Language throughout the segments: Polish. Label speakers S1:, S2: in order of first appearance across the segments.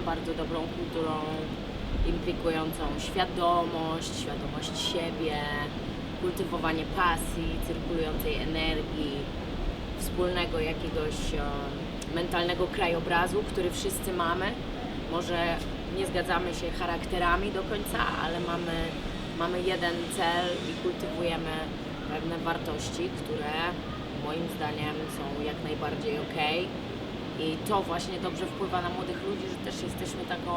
S1: bardzo dobrą kulturą implikującą świadomość, świadomość siebie, kultywowanie pasji, cyrkulującej energii, wspólnego jakiegoś e, mentalnego krajobrazu, który wszyscy mamy. Może nie zgadzamy się charakterami do końca, ale mamy, mamy jeden cel i kultywujemy pewne wartości, które moim zdaniem są jak najbardziej ok. I to właśnie dobrze wpływa na młodych ludzi, że też jesteśmy taką,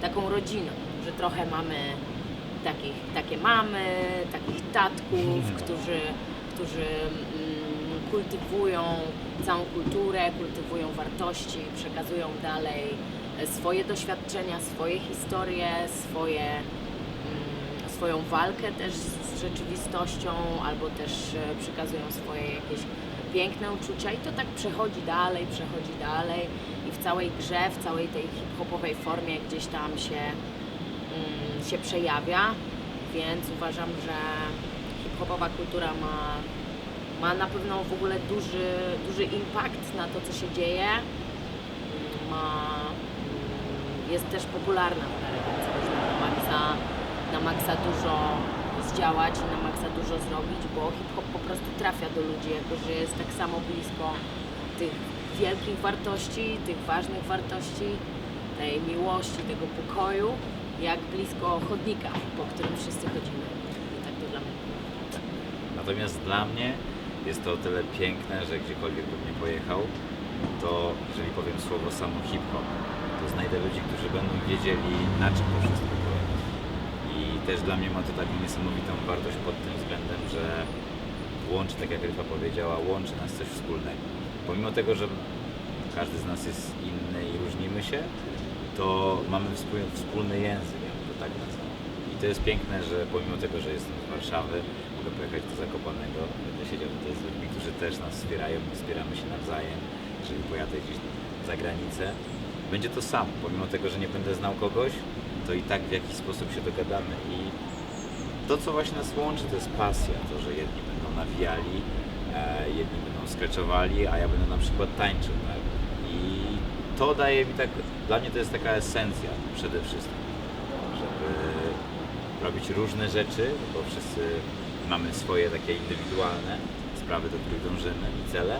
S1: taką rodziną, że trochę mamy takich, takie mamy, takich tatków, którzy, którzy mm, kultywują całą kulturę, kultywują wartości, przekazują dalej swoje doświadczenia, swoje historie, swoje, mm, swoją walkę też z rzeczywistością, albo też e, przekazują swoje jakieś piękne uczucia i to tak przechodzi dalej, przechodzi dalej i w całej grze, w całej tej hip-hopowej formie gdzieś tam się mm, się przejawia, więc uważam, że hip-hopowa kultura ma, ma na pewno w ogóle duży, duży impact na to, co się dzieje. Mm, Ma, mm, jest też popularna w można na maksa, na maksa dużo zdziałać i na maksa dużo zrobić, bo hip-hop po prostu trafia do ludzi, jako że jest tak samo blisko tych wielkich wartości, tych ważnych wartości, tej miłości, tego pokoju, jak blisko chodnika, po którym wszyscy chodzimy. I tak to dla mnie.
S2: Natomiast dla mnie jest to o tyle piękne, że gdziekolwiek bym nie pojechał, to jeżeli powiem słowo samo hip-hop, to znajdę ludzi, którzy będą wiedzieli na czym to też dla mnie ma to taką niesamowitą wartość pod tym względem, że łączy, tak jak Ryfa powiedziała, łączy nas coś wspólnego. Pomimo tego, że każdy z nas jest inny i różnimy się, to mamy wspólny język, to tak nazwał. I to jest piękne, że pomimo tego, że jestem z Warszawy, mogę pojechać do Zakopanego, będę siedział tutaj z ludźmi, którzy też nas wspierają, wspieramy się nawzajem. Jeżeli pojadę gdzieś za granicę, będzie to samo. Pomimo tego, że nie będę znał kogoś, to i tak w jakiś sposób się dogadamy i to, co właśnie nas łączy, to jest pasja. To, że jedni będą nawijali, e, jedni będą skreczowali, a ja będę na przykład tańczył. Tak? I to daje mi tak, dla mnie to jest taka esencja przede wszystkim, żeby robić różne rzeczy, bo wszyscy mamy swoje takie indywidualne sprawy, do których dążymy i cele,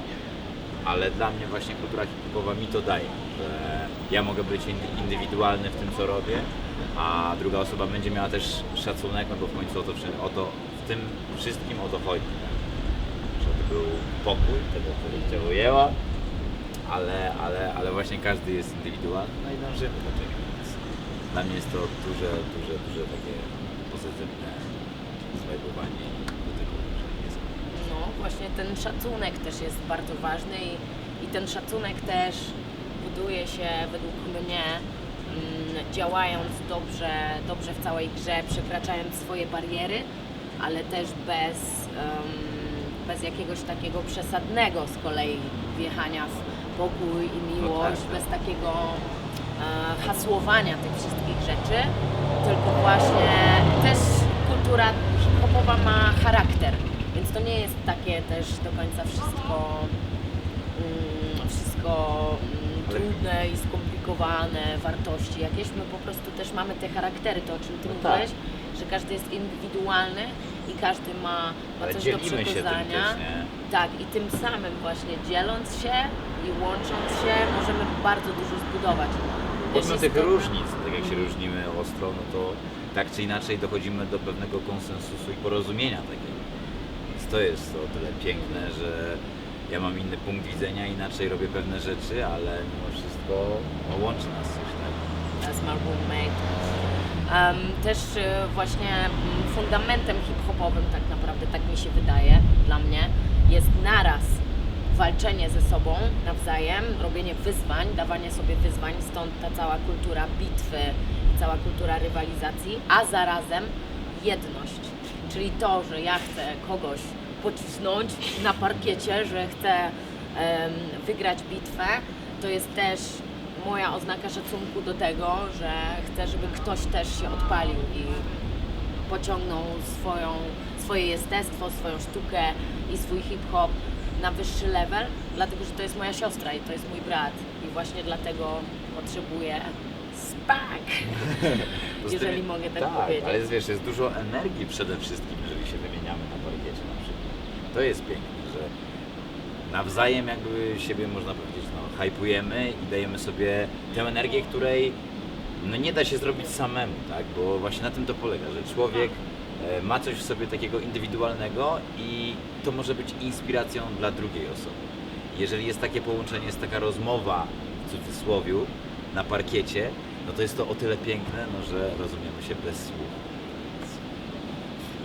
S2: ale dla mnie właśnie kultura hip-hopowa mi to daje, że ja mogę być indy- indywidualny w tym, co robię, a druga osoba będzie miała też szacunek, no bo w końcu o to, o to w tym wszystkim o to chodzi. Żeby był pokój, tego, życie ujęła, ale, ale, ale właśnie każdy jest indywidualny, no i dążymy do tego, więc dla mnie jest to duże, duże, duże takie pozytywne zwajbowanie i do tego, że jest
S1: No właśnie ten szacunek też jest bardzo ważny i, i ten szacunek też buduje się według mnie działając dobrze, dobrze w całej grze, przekraczając swoje bariery, ale też bez, bez jakiegoś takiego przesadnego z kolei wjechania w pokój i miłość,
S2: tak.
S1: bez takiego e, hasłowania tych wszystkich rzeczy, tylko właśnie też kultura hip-hopowa ma charakter, więc to nie jest takie też do końca wszystko mm, wszystko mm, trudne i skomplikowane wartości jakieś. My po prostu też mamy te charaktery, to o czym Ty
S2: No
S1: mówiłeś, że każdy jest indywidualny i każdy ma, ma coś do przekazania. Tak, i tym samym właśnie dzieląc się i łącząc się możemy bardzo dużo zbudować.
S2: Pomimo
S1: jest
S2: tych różnic, tak jak się różnimy ostro, no to tak czy inaczej dochodzimy do pewnego konsensusu i porozumienia takiego. Więc to jest o tyle piękne, że ja mam inny punkt widzenia, inaczej robię pewne rzeczy, ale mimo wszystko no, łączy nas coś,
S1: as my roommate. Em, też e, właśnie mm, fundamentem hip-hopowym tak naprawdę, tak mi się wydaje, dla mnie, jest naraz walczenie ze sobą nawzajem, robienie wyzwań, dawanie sobie wyzwań, stąd ta cała kultura bitwy, cała kultura rywalizacji, a zarazem jedność. Czyli to, że ja chcę kogoś pocisnąć na parkiecie, że chcę wygrać bitwę, to jest też moja oznaka szacunku do tego, że chcę, żeby ktoś też się odpalił i pociągnął swoją, swoje jestestwo, swoją sztukę i swój hip-hop na wyższy level, dlatego że to jest moja siostra i to jest mój brat i właśnie dlatego potrzebuję spak, jeżeli
S2: tymi-
S1: mogę tak,
S2: tak
S1: powiedzieć.
S2: ale jest, wiesz, jest dużo energii przede wszystkim, jeżeli się wymieniamy na parkiecie na przykład. To jest piękne, że nawzajem jakby siebie można powiedzieć, no, hypujemy i dajemy sobie tę energię, której no, nie da się zrobić samemu, tak? Bo właśnie na tym to polega, że człowiek e, ma coś w sobie takiego indywidualnego i to może być inspiracją dla drugiej osoby. Jeżeli jest takie połączenie, jest taka rozmowa w cudzysłowiu na parkiecie, no to jest to o tyle piękne, no, że rozumiemy się bez słów.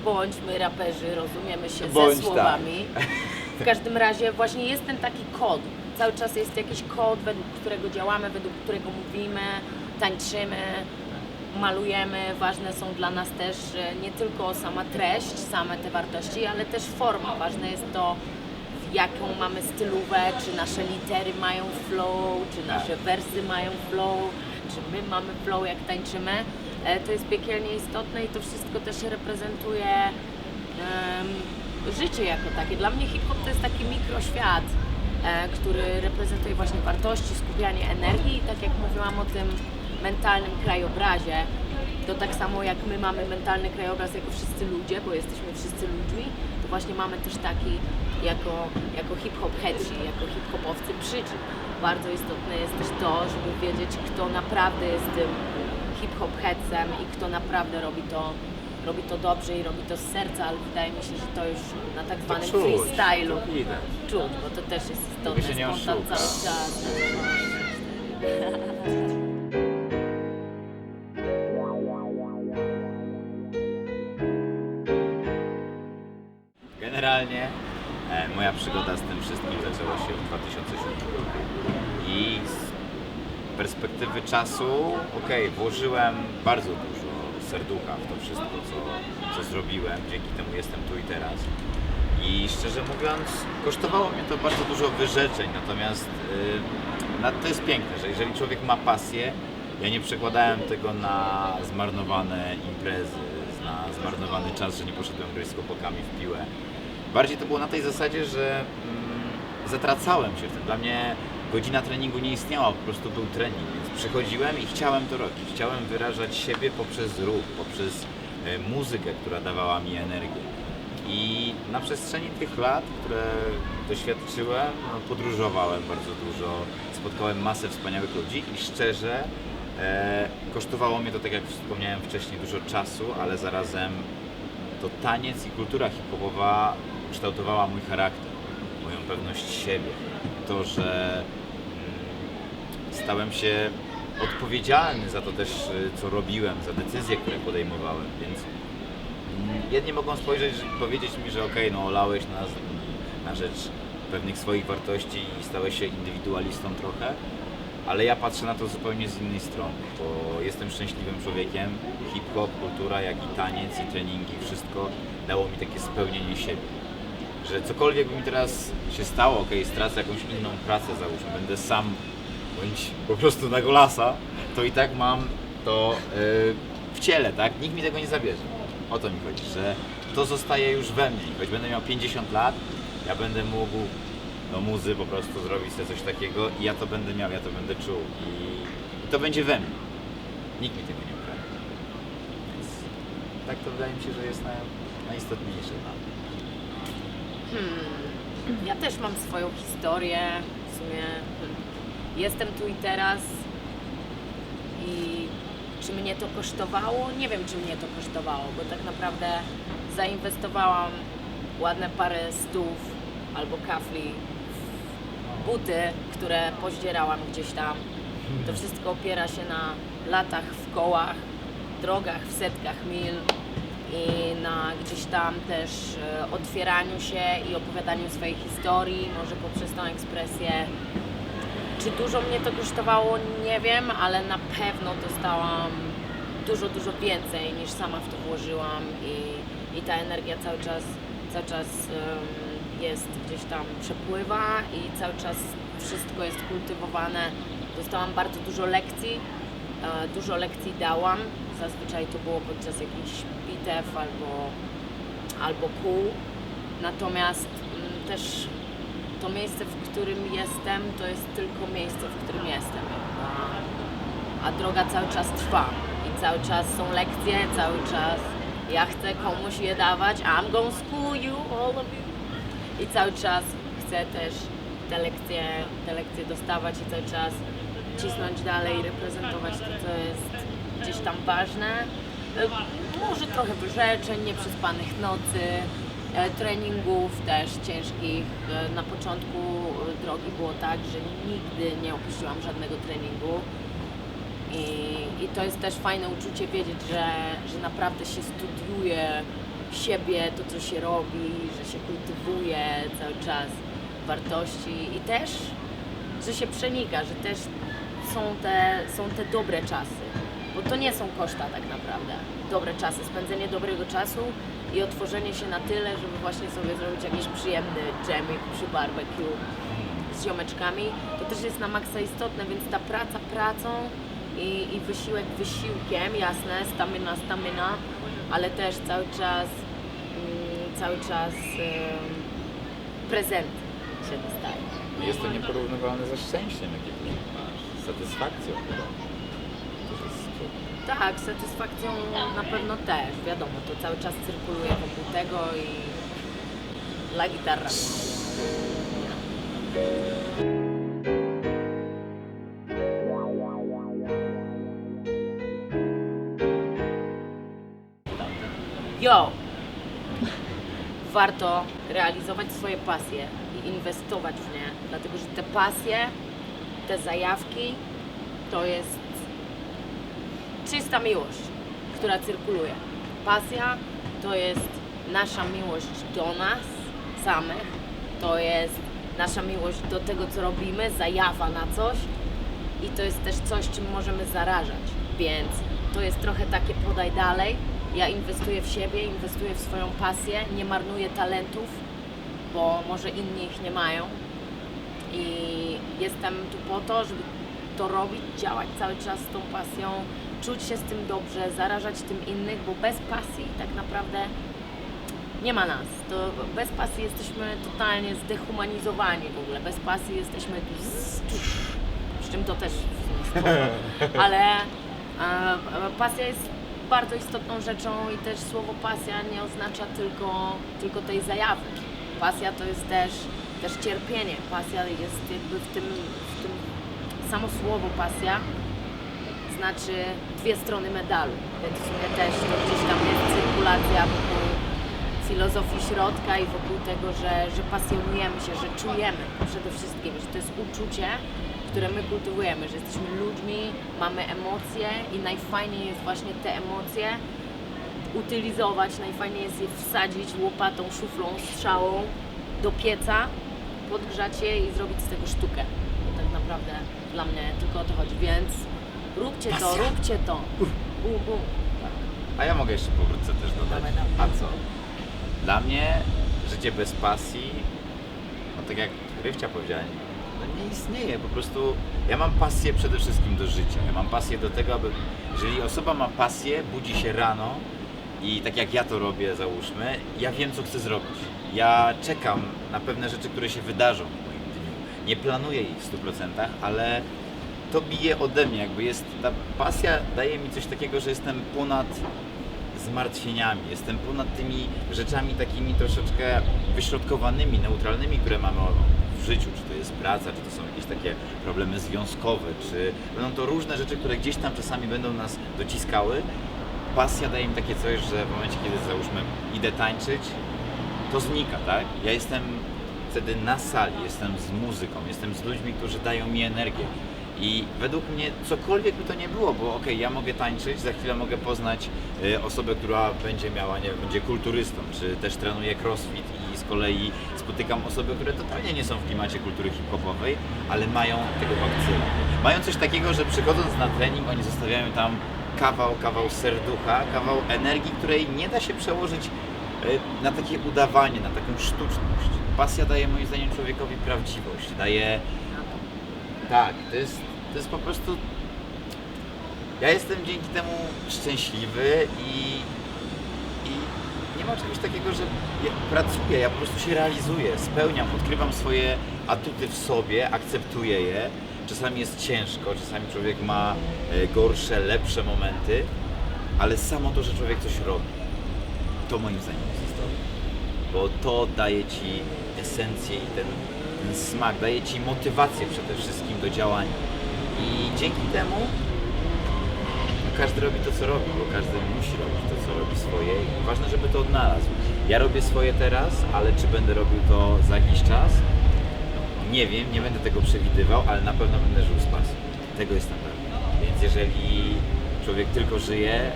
S1: Bądźmy raperzy, rozumiemy się
S2: Bądź
S1: ze słowami. W każdym razie właśnie jest ten taki kod. Cały czas jest jakiś kod, według którego działamy, według którego mówimy, tańczymy, malujemy. Ważne są dla nas też nie tylko sama treść, same te wartości, ale też forma. Ważne jest to, jaką mamy stylówę, czy nasze litery mają flow, czy nasze wersy mają flow, czy my mamy flow, jak tańczymy. E, To jest piekielnie istotne i to wszystko też reprezentuje em, życie jako takie. Dla mnie hip-hop to jest taki mikroświat, e, który reprezentuje właśnie wartości, skupianie energii i tak jak mówiłam o tym mentalnym krajobrazie, to tak samo jak my mamy mentalny krajobraz jako wszyscy ludzie, bo jesteśmy wszyscy ludźmi, to właśnie mamy też taki jako, jako hip-hop headsi, jako hip-hopowcy przyczyn. Bardzo istotne jest też to, żeby wiedzieć, kto naprawdę jest tym hip-hop headsem i kto naprawdę robi to, robi to dobrze i robi to z serca, ale wydaje mi się, że to już na tak zwanym
S2: czuć,
S1: freestylu
S2: to widać.
S1: czuć, bo to też jest istotne.
S2: Się nie
S1: spontan
S2: oszuka.
S1: cały czas.
S2: Generalnie e, moja przygoda z tym wszystkim zaczęła się w 2007 roku. Perspektywy czasu, okej, włożyłem bardzo dużo serducha w to wszystko, co, co zrobiłem. Dzięki temu jestem tu i teraz. I szczerze mówiąc, kosztowało mnie to bardzo dużo wyrzeczeń, natomiast y, na- to jest piękne, że jeżeli człowiek ma pasję, ja nie przekładałem tego na zmarnowane imprezy, na zmarnowany czas, że nie poszedłem grać z chłopakami w piłę. Bardziej to było na tej zasadzie, że mm, zatracałem się w tym. Dla mnie godzina treningu nie istniała, po prostu był trening, więc przychodziłem i chciałem to robić. Chciałem wyrażać siebie poprzez ruch, poprzez e, muzykę, która dawała mi energię. I na przestrzeni tych lat, które doświadczyłem, no, podróżowałem bardzo dużo, spotkałem masę wspaniałych ludzi i szczerze e, kosztowało mnie to, tak jak wspomniałem wcześniej, dużo czasu, ale zarazem to taniec i kultura hip-hopowa kształtowała mój charakter, moją pewność siebie. To, że stałem się odpowiedzialny za to też, y, co robiłem, za decyzje, które podejmowałem, więc mm, jedni mogą spojrzeć i powiedzieć mi, że okej, no olałeś nas na rzecz pewnych swoich wartości i stałeś się indywidualistą trochę, ale ja patrzę na to zupełnie z innej strony, bo jestem szczęśliwym człowiekiem. Hip-hop, kultura, jak i taniec, i treningi, wszystko dało mi takie spełnienie siebie. Że cokolwiek by mi teraz się stało, ok, stracę jakąś inną pracę, załóżmy, będę sam bądź po prostu na golasa, to i tak mam to yy, w ciele, tak? Nikt mi tego nie zabierze. O to mi chodzi, że to zostaje już we mnie. Choć będę miał 50 lat, ja będę mógł do muzy po prostu zrobić sobie coś takiego i ja to będę miał, ja to będę czuł i, to będzie we mnie. Nikt mi tego nie ukradnie. Więc tak to wydaje mi się, że jest naj, najistotniejsze dla mnie.
S1: Hmm. Ja też mam swoją historię. W sumie jestem tu i teraz. I czy mnie to kosztowało? Nie wiem, czy mnie to kosztowało, bo tak naprawdę zainwestowałam ładne parę stów albo kafli w buty, które pozdzierałam gdzieś tam. To wszystko opiera się na latach w kołach, drogach w setkach mil i na gdzieś tam też e, otwieraniu się i opowiadaniu swojej historii, może poprzez tą ekspresję. Czy dużo mnie to kosztowało? Nie wiem, ale na pewno dostałam dużo, dużo więcej niż sama w to włożyłam i, i ta energia cały czas, cały czas em, jest gdzieś tam przepływa i cały czas wszystko jest kultywowane. Dostałam bardzo dużo lekcji, e, dużo lekcji dałam. Zazwyczaj to było podczas jakichś bitew albo, albo kół. Natomiast mm, też to miejsce, w którym jestem, to jest tylko miejsce, w którym jestem. A, a droga cały czas trwa i cały czas są lekcje, cały czas ja chcę komuś je dawać. I'm gonna school you, all of you. I cały czas chcę też te lekcje, te lekcje dostawać i cały czas cisnąć dalej, reprezentować to, co jest gdzieś tam ważne. E, Może trochę wyrzeczeń, nieprzespanych nocy, treningów też ciężkich. E, Na początku e, drogi było tak, że nigdy nie opuściłam żadnego treningu. I, I to jest też fajne uczucie wiedzieć, że, że naprawdę się studiuje siebie, to co się robi, że się kultywuje cały czas wartości i też, że się przenika, że też są te, są te dobre czasy, bo to nie są koszta tak naprawdę. Dobre czasy, spędzenie dobrego czasu i otworzenie się na tyle, żeby właśnie sobie zrobić jakiś przyjemny dżemik przy barbecue z ziomeczkami, to też jest na maksa istotne, więc ta praca pracą i, i wysiłek wysiłkiem, jasne, stamina, stamina, ale też cały czas, mm, cały czas em, prezent się dostaje.
S2: Jest to nieporównywalne ze szczęściem, jakie ty masz, satysfakcją chyba.
S1: Tak, satysfakcją na pewno też, wiadomo, to cały czas cyrkuluje wokół tego i la gitarra. Yo! Warto realizować swoje pasje i inwestować w nie, dlatego że te pasje, te zajawki to jest czysta miłość, która cyrkuluje. Pasja to jest nasza miłość do nas samych, to jest nasza miłość do tego, co robimy, zajawa na coś i to jest też coś, czym możemy zarażać. Więc to jest trochę takie podaj dalej. Ja inwestuję w siebie, inwestuję w swoją pasję, nie marnuję talentów, bo może inni ich nie mają. I jestem tu po to, żeby to robić, działać cały czas z tą pasją, czuć się z tym dobrze, zarażać tym innych, bo bez pasji tak naprawdę nie ma nas. To bez pasji jesteśmy totalnie zdehumanizowani w ogóle. Bez pasji jesteśmy z czym to też spoko. Ale e, e, pasja jest bardzo istotną rzeczą i też słowo pasja nie oznacza tylko, tylko tej zajawy. Pasja to jest też, też cierpienie. Pasja jest jakby w tym, w tym samo słowo pasja znaczy dwie strony medalu, więc w sumie też to gdzieś tam jest cyrkulacja wokół filozofii środka i wokół tego, że, że pasjonujemy się, że czujemy przede wszystkim, że to jest uczucie, które my kultywujemy, że jesteśmy ludźmi, mamy emocje i najfajniej jest właśnie te emocje utylizować, najfajniej jest je wsadzić łopatą, szuflą, strzałą do pieca, podgrzać je i zrobić z tego sztukę. Bo tak naprawdę dla mnie tylko o to chodzi, więc róbcie to, róbcie to. Bum, bum.
S2: A ja mogę jeszcze powrócę też dodać.
S1: Dawaj, dawaj.
S2: A co? Dla mnie życie bez pasji, no tak jak Rywcia powiedziała, no nie istnieje. Po prostu ja mam pasję przede wszystkim do życia. Ja mam pasję do tego, aby jeżeli osoba ma pasję, budzi się rano i tak jak ja to robię, załóżmy, ja wiem co chcę zrobić. Ja czekam na pewne rzeczy, które się wydarzą w moim dniu. Nie planuję ich w 100%, ale to bije ode mnie, jakby jest ta pasja daje mi coś takiego, że jestem ponad zmartwieniami, jestem ponad tymi rzeczami takimi troszeczkę wyśrodkowanymi, neutralnymi, które mamy w życiu, czy to jest praca, czy to są jakieś takie problemy związkowe, czy będą to różne rzeczy, które gdzieś tam czasami będą nas dociskały. Pasja daje mi takie coś, że w momencie, kiedy załóżmy idę tańczyć, to znika, tak? Ja jestem wtedy na sali, jestem z muzyką, jestem z ludźmi, którzy dają mi energię. I według mnie cokolwiek by to nie było, bo okej, ja mogę tańczyć, za chwilę mogę poznać y, osobę, która będzie miała, nie wiem, będzie kulturystą, czy też trenuje crossfit i z kolei spotykam osoby, które totalnie nie są w klimacie kultury hip-hopowej, ale mają tego bakcyla. Mają coś takiego, że przychodząc na trening, oni zostawiają tam kawał, kawał serducha, kawał energii, której nie da się przełożyć y, na takie udawanie, na taką sztuczność. Pasja daje moim zdaniem człowiekowi prawdziwość, daje tak, to jest, to jest po prostu. Ja jestem dzięki temu szczęśliwy i, i nie ma czegoś takiego, że ja pracuję, ja po prostu się realizuję, spełniam, odkrywam swoje atuty w sobie, akceptuję je. Czasami jest ciężko, czasami człowiek ma e, gorsze, lepsze momenty, ale samo to, że człowiek coś robi, to moim zdaniem jest istotne. Bo to daje ci esencję i ten, ten smak, daje ci motywację przede wszystkim do działania. I dzięki temu każdy robi to, co robi, bo każdy musi robić to, co robi swoje i ważne, żeby to odnalazł. Ja robię swoje teraz, ale czy będę robił to za jakiś czas? Nie wiem, nie będę tego przewidywał, ale na pewno będę żył z pasją. Tego jestem pewny. Więc jeżeli człowiek tylko żyje e,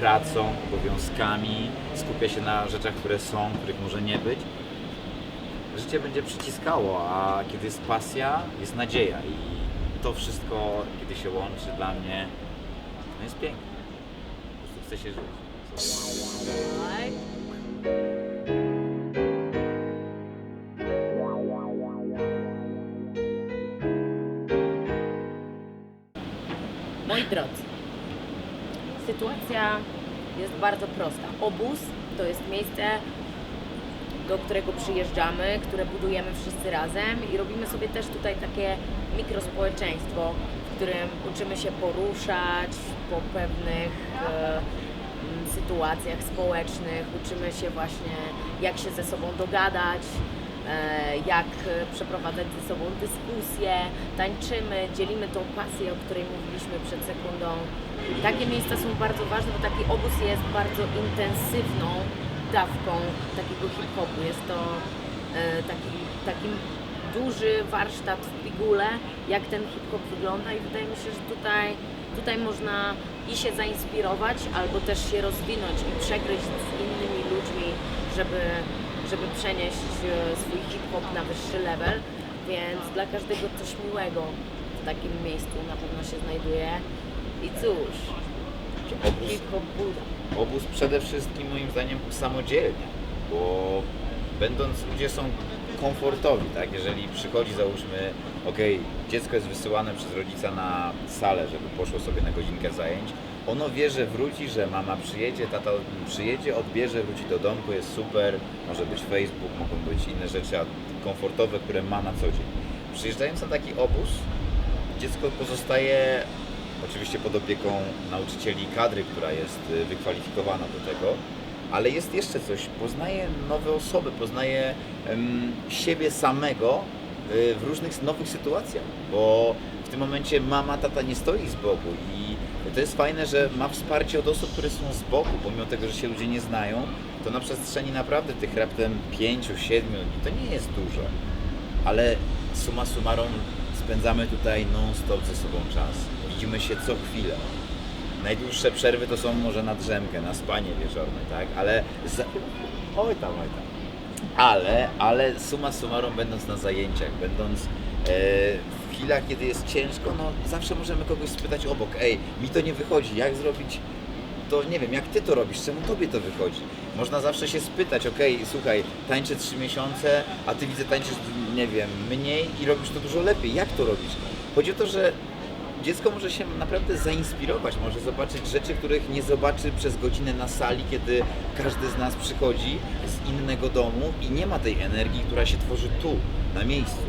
S2: pracą, obowiązkami, skupia się na rzeczach, które są, których może nie być, życie będzie przyciskało, a kiedy jest pasja, jest nadzieja i to wszystko, kiedy się łączy dla mnie, no jest piękne. Po prostu chce się żyć.
S1: Moi drodzy, sytuacja jest bardzo prosta. Obóz to jest miejsce, do którego przyjeżdżamy, które budujemy wszyscy razem i robimy sobie też tutaj takie mikrospołeczeństwo, w którym uczymy się poruszać po pewnych e, sytuacjach społecznych, uczymy się właśnie jak się ze sobą dogadać, e, jak przeprowadzać ze sobą dyskusje, tańczymy, dzielimy tą pasję, o której mówiliśmy przed sekundą. Takie miejsca są bardzo ważne, bo taki obóz jest bardzo intensywną dawką takiego hip-hopu. Jest to e, taki, taki duży warsztat w pigule, jak ten hip-hop wygląda i wydaje mi się, że tutaj, tutaj można i się zainspirować, albo też się rozwinąć i przegryźć z innymi ludźmi, żeby, żeby przenieść e, swój hip-hop na wyższy level. Więc dla każdego coś miłego w takim miejscu na pewno się znajduje. I cóż, hip-hop Buda.
S2: Obóz przede wszystkim moim zdaniem usamodzielnia, bo będąc ludzie są komfortowi, tak? Jeżeli przychodzi załóżmy, okej, dziecko jest wysyłane przez rodzica na salę, żeby poszło sobie na godzinkę zajęć, ono wie, że wróci, że mama przyjedzie, tata przyjedzie, odbierze, wróci do domku, jest super, może być Facebook, mogą być inne rzeczy komfortowe, które ma na co dzień. Przyjeżdżając na taki obóz, dziecko pozostaje oczywiście pod opieką nauczycieli kadry, która jest y, wykwalifikowana do tego, ale jest jeszcze coś, poznaje nowe osoby, poznaje siebie samego y, w różnych nowych sytuacjach, bo w tym momencie mama, tata nie stoi z boku i to jest fajne, że ma wsparcie od osób, które są z boku, pomimo tego, że się ludzie nie znają, to na przestrzeni naprawdę tych raptem 5-7 dni to nie jest dużo, ale summa summarum spędzamy tutaj non-stop ze sobą czas. Widzimy się co chwilę. Najdłuższe przerwy to są może na drzemkę, na spanie wieczorne, tak? Ale oj tam, oj tam. Ale, ale summa summarum będąc na zajęciach, będąc e, w chwilach, kiedy jest ciężko, no zawsze możemy kogoś spytać obok, ej, mi to nie wychodzi, jak zrobić to nie wiem, jak ty to robisz, czemu tobie to wychodzi? Można zawsze się spytać, okej, słuchaj, tańczę trzy miesiące, a ty widzę tańczysz, nie wiem, mniej i robisz to dużo lepiej. Jak to robisz? Chodzi o to, że dziecko może się naprawdę zainspirować, może zobaczyć rzeczy, których nie zobaczy przez godzinę na sali, kiedy każdy z nas przychodzi z innego domu i nie ma tej energii, która się tworzy tu, na miejscu.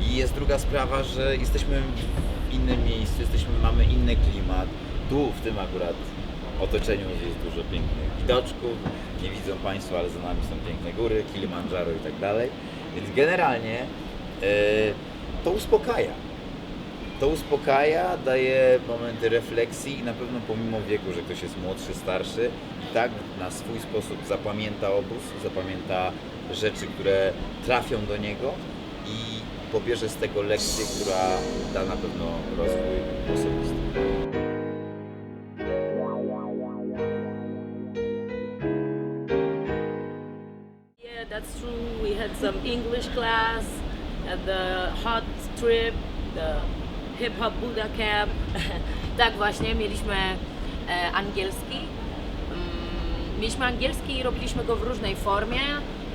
S2: I jest druga sprawa, że jesteśmy w innym miejscu, jesteśmy, mamy inny klimat. Tu, w tym akurat otoczeniu jest dużo pięknych widoczków. Nie widzą Państwo, ale za nami są piękne góry, Kilimandżaro i tak dalej. Więc generalnie e, to uspokaja. To uspokaja, daje momenty refleksji i na pewno pomimo wieku, że ktoś jest młodszy, starszy, tak na swój sposób zapamięta obóz, zapamięta rzeczy, które trafią do niego i pobierze z tego lekcję, która da na pewno rozwój osobisty.
S1: That's true. We had some English class the hot strip, the hip hop Buddha camp. tak właśnie, mieliśmy e, angielski. Mm, mieliśmy angielski i robiliśmy go w różnej formie.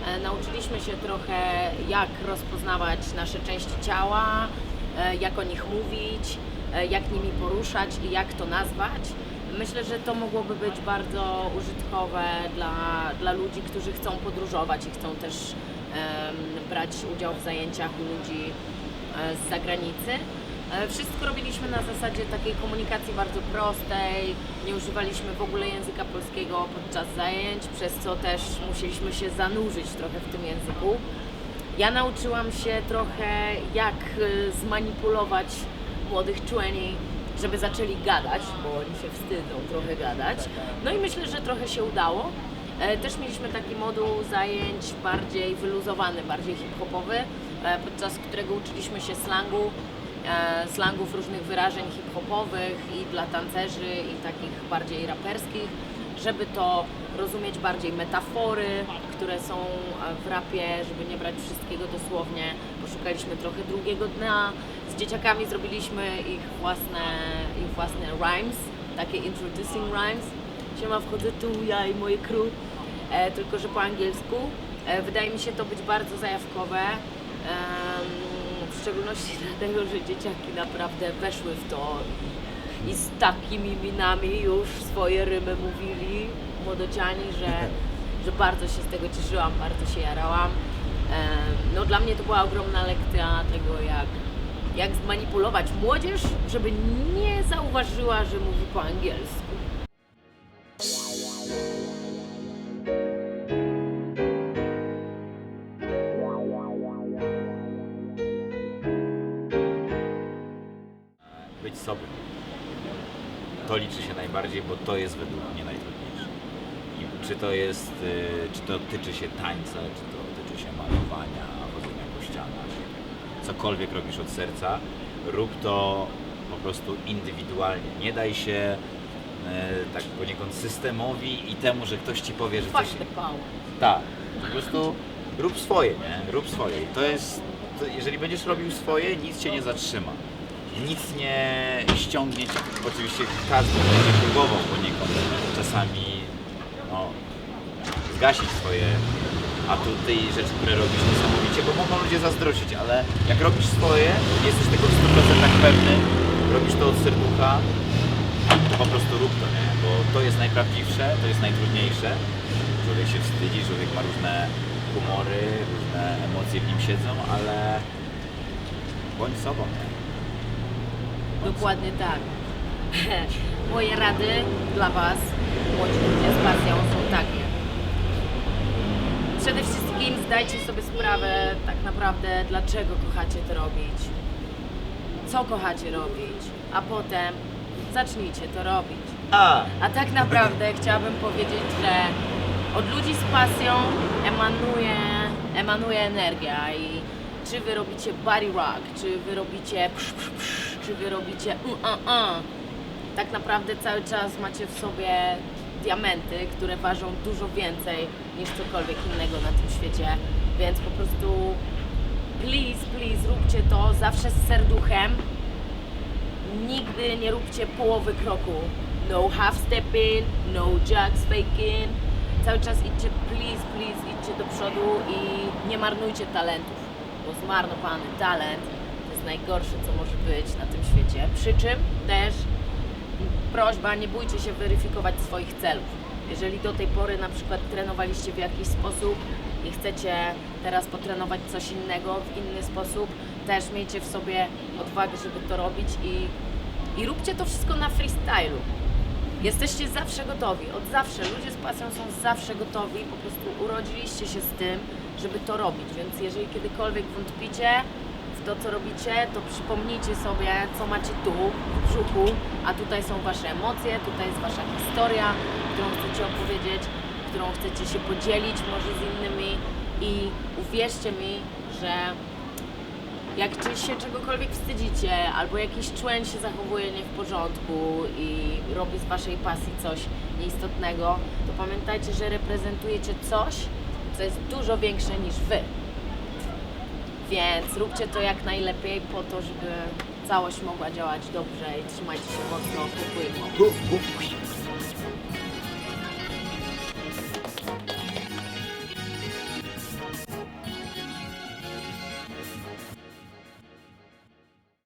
S1: E, nauczyliśmy się trochę jak rozpoznawać nasze części ciała, e, jak o nich mówić, jak nimi poruszać i jak to nazwać. Myślę, że to mogłoby być bardzo użytkowe dla, dla ludzi, którzy chcą podróżować i chcą też brać udział w zajęciach u ludzi z zagranicy. E, Wszystko robiliśmy na zasadzie takiej komunikacji bardzo prostej. Nie używaliśmy w ogóle języka polskiego podczas zajęć, przez co też musieliśmy się zanurzyć trochę w tym języku. Ja nauczyłam się trochę, jak y, zmanipulować młodych człeni, żeby zaczęli gadać, bo oni się wstydzą trochę gadać. No i myślę, że trochę się udało. E, Też mieliśmy taki moduł zajęć bardziej wyluzowany, bardziej hip-hopowy, e, podczas którego uczyliśmy się slangu, e, slangów różnych wyrażeń hip-hopowych i dla tancerzy i takich bardziej raperskich, żeby to rozumieć bardziej metafory, które są e, w rapie, żeby nie brać wszystkiego dosłownie. Poszukaliśmy trochę drugiego dna. Z dzieciakami zrobiliśmy ich własne, ich własne rhymes, takie introducing rhymes. Siema, wchodzę tu, ja i moje crew, e, tylko że po angielsku. E, wydaje mi się to być bardzo zajawkowe. W szczególności dlatego, że dzieciaki naprawdę weszły w to i z takimi minami już swoje rymy mówili młodociani, że, że bardzo się z tego cieszyłam, bardzo się jarałam. No dla mnie to była ogromna lekcja tego, jak, jak zmanipulować młodzież, żeby nie zauważyła, że mówi po angielsku.
S2: Bo to jest według mnie najtrudniejsze. I czy to jest, y, czy to tyczy się tańca, czy to tyczy się malowania, chodzenia po ścianach, cokolwiek robisz od serca, rób to po prostu indywidualnie. Nie daj się y, tak poniekąd systemowi i temu, że ktoś ci powie, że coś... Tak, po prostu rób swoje, nie? Rób swoje. I to jest, jeżeli będziesz robił swoje, nic cię nie zatrzyma. Nic nie ściągnie oczywiście każdy będzie próbował poniekąd czasami no, zgasić swoje atuty i rzeczy, które robisz niesamowicie, bo mogą ludzie zazdrościć, ale jak robisz swoje, jesteś tego w 100% pewny, robisz to od serducha, to po prostu rób to, nie? Bo to jest najprawdziwsze, to jest najtrudniejsze. Człowiek się wstydzi, człowiek ma różne humory, różne emocje w nim siedzą, ale bądź sobą, nie?
S1: Dokładnie tak. Moje rady dla Was, młodzi ludzie z pasją, są takie. Przede wszystkim zdajcie sobie sprawę tak naprawdę, dlaczego kochacie to robić. Co kochacie robić, a potem zacznijcie to robić.
S2: A!
S1: A tak naprawdę chciałabym powiedzieć, że od ludzi z pasją emanuje, emanuje energia i czy wy robicie body rock, czy wy robicie psz, psz, psz, czy wy robicie uh, uh, uh. Tak naprawdę cały czas macie w sobie diamenty, które ważą dużo więcej niż cokolwiek innego na tym świecie, więc po prostu please, please róbcie to zawsze z serduchem, nigdy nie róbcie połowy kroku. No half stepping, no jacks faking. Cały czas idźcie, please, please, idźcie do przodu i nie marnujcie talentów, bo zmarnowany talent najgorsze, co może być na tym świecie. Przy czym też prośba, nie bójcie się weryfikować swoich celów. Jeżeli do tej pory na przykład trenowaliście w jakiś sposób i chcecie teraz potrenować coś innego w inny sposób, też miejcie w sobie odwagę, żeby to robić i, i róbcie to wszystko na freestylu. Jesteście zawsze gotowi, od zawsze. Ludzie z pasją są zawsze gotowi, po prostu urodziliście się z tym, żeby to robić. Więc jeżeli kiedykolwiek wątpicie to, co robicie, to przypomnijcie sobie, co macie tu, w brzuchu, a tutaj są wasze emocje, tutaj jest wasza historia, którą chcecie opowiedzieć, którą chcecie się podzielić może z innymi i uwierzcie mi, że jak czy się czegokolwiek wstydzicie, albo jakiś człen się zachowuje nie w porządku i robi z waszej pasji coś nieistotnego, to pamiętajcie, że reprezentujecie coś, co jest dużo większe niż wy. Więc róbcie to jak najlepiej po to, żeby całość mogła działać dobrze i trzymajcie się mocno, kupujmy.